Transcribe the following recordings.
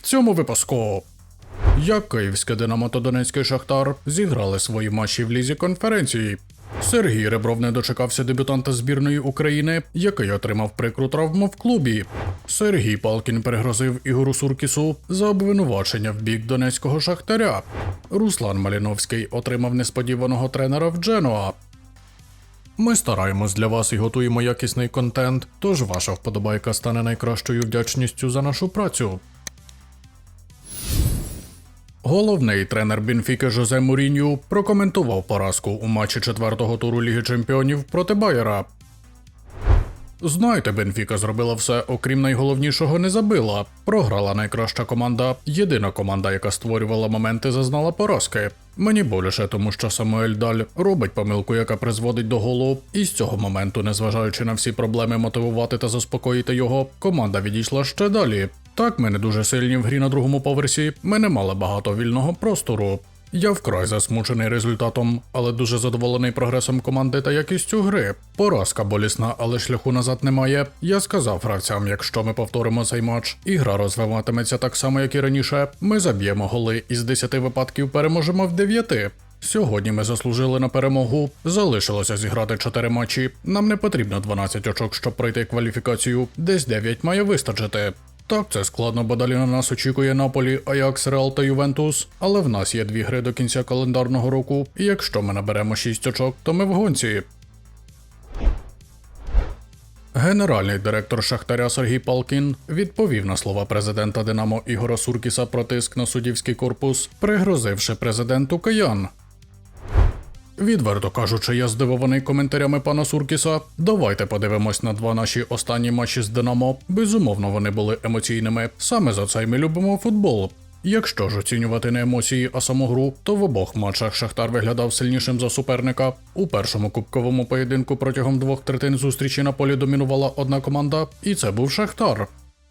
В цьому випуску. Як Київське Динамо та Донецький Шахтар зіграли свої матчі в лізі конференції. Сергій Ребров не дочекався дебютанта збірної України, який отримав прикру травму в клубі. Сергій Палкін перегрозив Ігору Суркісу за обвинувачення в бік донецького шахтаря. Руслан Маліновський отримав несподіваного тренера в Дженуа. Ми стараємось для вас і готуємо якісний контент, тож ваша вподобайка стане найкращою вдячністю за нашу працю. Головний тренер Бенфіки Жозе Мурінью прокоментував поразку у матчі четвертого туру Ліги Чемпіонів проти Байера. Знаєте, Бенфіка зробила все, окрім найголовнішого, не забила. Програла найкраща команда, єдина команда, яка створювала моменти, зазнала поразки. Мені боляче, тому що Самуель Даль робить помилку, яка призводить до голу, і з цього моменту, незважаючи на всі проблеми мотивувати та заспокоїти його, команда відійшла ще далі. Так, ми не дуже сильні в грі на другому поверсі, ми не мали багато вільного простору. Я вкрай засмучений результатом, але дуже задоволений прогресом команди та якістю гри. Поразка болісна, але шляху назад немає. Я сказав гравцям, якщо ми повторимо цей матч, і гра розвиватиметься так само, як і раніше. Ми заб'ємо голи і з 10 випадків переможемо в 9. Сьогодні ми заслужили на перемогу. Залишилося зіграти 4 матчі. Нам не потрібно 12 очок, щоб пройти кваліфікацію. Десь 9 має вистачити. Так, це складно, бо далі на нас очікує Наполі, Аякс, Реал та Ювентус. Але в нас є дві гри до кінця календарного року, і якщо ми наберемо 6 очок, то ми в гонці. Генеральний директор Шахтаря Сергій Палкін відповів на слова президента Динамо Ігора Суркіса про тиск на суддівський корпус, пригрозивши президенту киян. Відверто кажучи, я здивований коментарями пана Суркіса. Давайте подивимось на два наші останні матчі з Динамо. Безумовно, вони були емоційними. Саме за це ми любимо футбол. Якщо ж оцінювати не емоції, а саму гру, то в обох матчах Шахтар виглядав сильнішим за суперника. У першому кубковому поєдинку протягом двох третин зустрічі на полі домінувала одна команда, і це був Шахтар.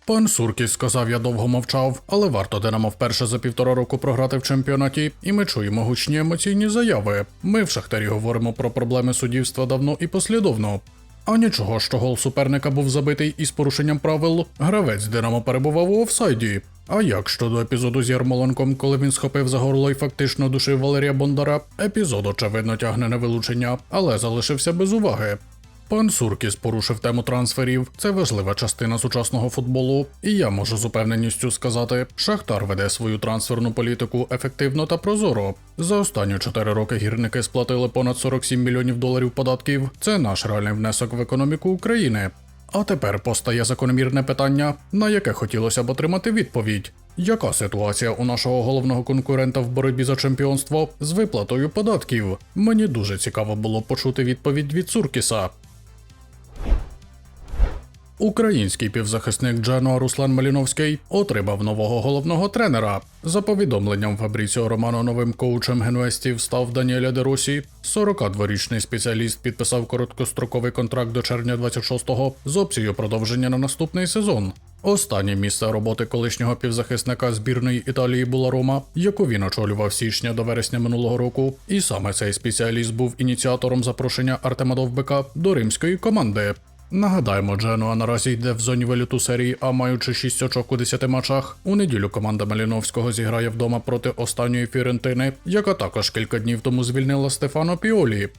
Пан Суркіс сказав, я довго мовчав, але варто Динамо вперше за півтора року програти в чемпіонаті, і ми чуємо гучні емоційні заяви. Ми в Шахтарі говоримо про проблеми суддівства давно і послідовно. А нічого, що гол суперника був забитий із порушенням правил, гравець Динамо перебував у офсайді. А як щодо епізоду з Ярмоленком, коли він схопив за горло і фактично душив Валерія Бондара, епізод очевидно тягне на вилучення, але залишився без уваги. Пан Суркіс порушив тему трансферів. Це важлива частина сучасного футболу, і я можу з упевненістю сказати, Шахтар веде свою трансферну політику ефективно та прозоро. За останні 4 роки гірники сплатили понад 47 мільйонів доларів податків. Це наш реальний внесок в економіку України. А тепер постає закономірне питання, на яке хотілося б отримати відповідь. Яка ситуація у нашого головного конкурента в боротьбі за чемпіонство з виплатою податків? Мені дуже цікаво було почути відповідь від Суркіса. Український півзахисник Дженуа Руслан Маліновський отримав нового головного тренера. За повідомленням Фабріціо Романо новим коучем генуестів став Даніеля Дерусі. 42-річний спеціаліст підписав короткостроковий контракт до червня 26-го з опцією продовження на наступний сезон. Останнє місце роботи колишнього півзахисника збірної Італії була Рома, яку він очолював січня до вересня минулого року, і саме цей спеціаліст був ініціатором запрошення Артема Довбика до римської команди. Нагадаємо, Дженуа наразі йде в зоні виліту серії А, маючи 6 очок у 10 матчах. У неділю команда Маліновського зіграє вдома проти останньої Фірентини, яка також кілька днів тому звільнила Стефано Піолі.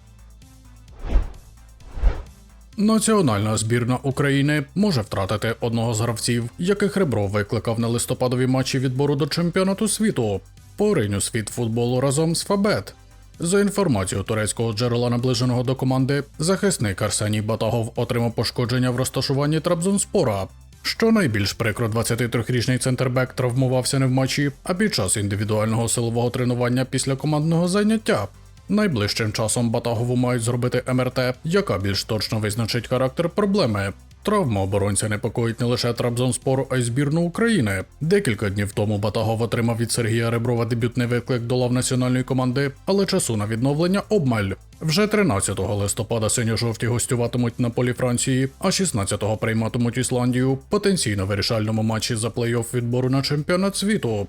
Національна збірна України може втратити одного з гравців, яких Ребров викликав на листопадові матчі відбору до чемпіонату світу. Пориню світ футболу разом з Фабет. За інформацією турецького джерела, наближеного до команди, захисник Арсеній Батагов отримав пошкодження в розташуванні Трабзонспора. Що найбільш прикро, 23-річний центрбек травмувався не в матчі, а під час індивідуального силового тренування після командного зайняття. Найближчим часом Батагову мають зробити МРТ, яка більш точно визначить характер проблеми. Травма оборонця непокоїть не лише Трабзонспор, а й збірну України. Декілька днів тому Батагов отримав від Сергія Реброва дебютний виклик до лав національної команди, але часу на відновлення обмаль. Вже 13 листопада синьо-жовті гостюватимуть на полі Франції, а 16-го прийматимуть Ісландію потенційно вирішальному матчі за плей-офф відбору на чемпіонат світу.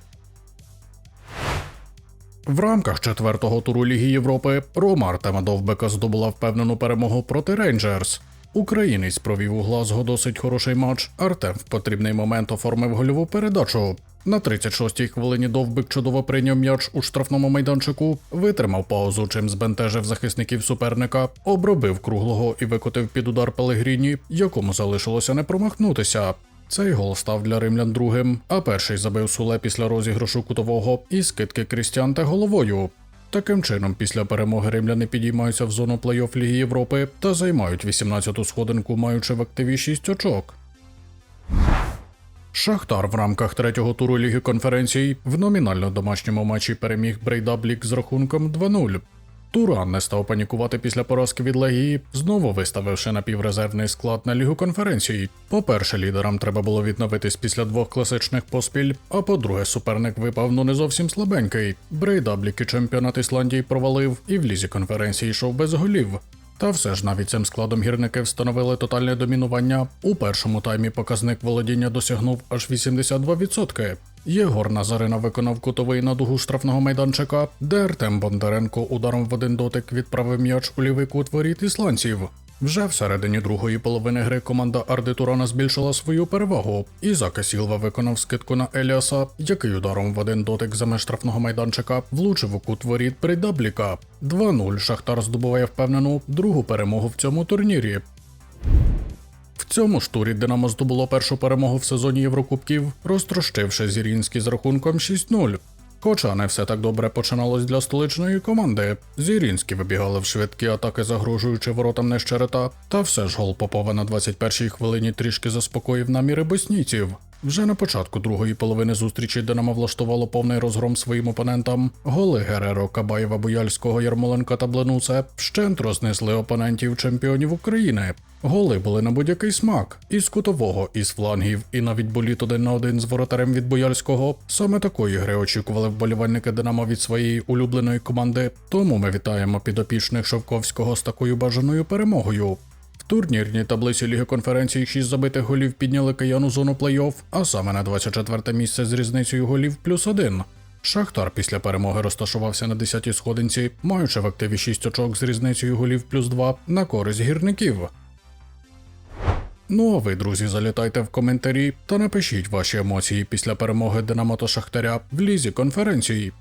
В рамках четвертого туру Ліги Європи Рома Артема Довбека здобула впевнену перемогу проти Рейнджерс. Українець провів у Глазго досить хороший матч. Артем в потрібний момент оформив гольову передачу. На 36-й хвилині довбик чудово прийняв м'яч у штрафному майданчику, витримав паузу, чим збентежив захисників суперника, обробив круглого і викотив під удар Пелегріні, якому залишилося не промахнутися. Цей гол став для римлян другим, а перший забив Суле після розіграшу кутового і скидки Крістіанте головою. Таким чином, після перемоги римляни підіймаються в зону плей-офф Ліги Європи та займають 18-ту сходинку, маючи в активі 6 очок. Шахтар в рамках третього туру Ліги конференцій в номінально домашньому матчі переміг Брейдаблік з рахунком 2-0. Туран не став панікувати після поразки від Легії, знову виставивши напіврезервний склад на Лігу конференцій. По-перше, лідерам треба було відновитись після двох класичних поспіль, а по-друге, суперник випав ну не зовсім слабенький. Брейдаблік і чемпіонат Ісландії провалив, і в лізі конференції йшов без голів. Та все ж навіть цим складом гірники встановили тотальне домінування. У першому таймі показник володіння досягнув аж 82%. Єгор Назарина виконав кутовий на дугу штрафного майданчика, де Артем Бондаренко ударом в один дотик відправив м'яч у лівий кут воріт ісландців. Вже всередині другої половини гри команда Арди Турана збільшила свою перевагу. Ізака Сілва виконав скидку на Еліаса, який ударом в один дотик за штрафного майданчика влучив у кут воріт Брейдабліка. 2-0 Шахтар здобуває впевнену другу перемогу в цьому турнірі. Цьому ж турі Динамо здобуло першу перемогу в сезоні Єврокубків, розтрощивши Зірінський з рахунком 6-0. Хоча не все так добре починалось для столичної команди. Зірінські вибігали в швидкі атаки, загрожуючи воротам нещерета, та все ж гол Попова на 21-й хвилині трішки заспокоїв наміри боснійців. Вже на початку другої половини зустрічі Динамо влаштувало повний розгром своїм опонентам. Голи Гереро, Кабаєва, Буяльського, Ярмоленка та Бленуце вщент рознесли опонентів чемпіонів України. Голи були на будь-який смак із кутового, із флангів, і навіть боліт один на один з воротарем від Бояльського. Саме такої гри очікували вболівальники Динамо від своєї улюбленої команди. Тому ми вітаємо підопічних Шовковського з такою бажаною перемогою. В турнірній таблиці Ліги конференцій 6 забитих голів підняли кияну зону плей-офф, а саме на 24 місце з різницею голів плюс один. Шахтар після перемоги розташувався на 10-й сходинці, маючи в активі 6 очок з різницею голів плюс 2 на користь гірників. Ну а ви, друзі, залітайте в коментарі та напишіть ваші емоції після перемоги Динамо та Шахтаря в лізі конференції.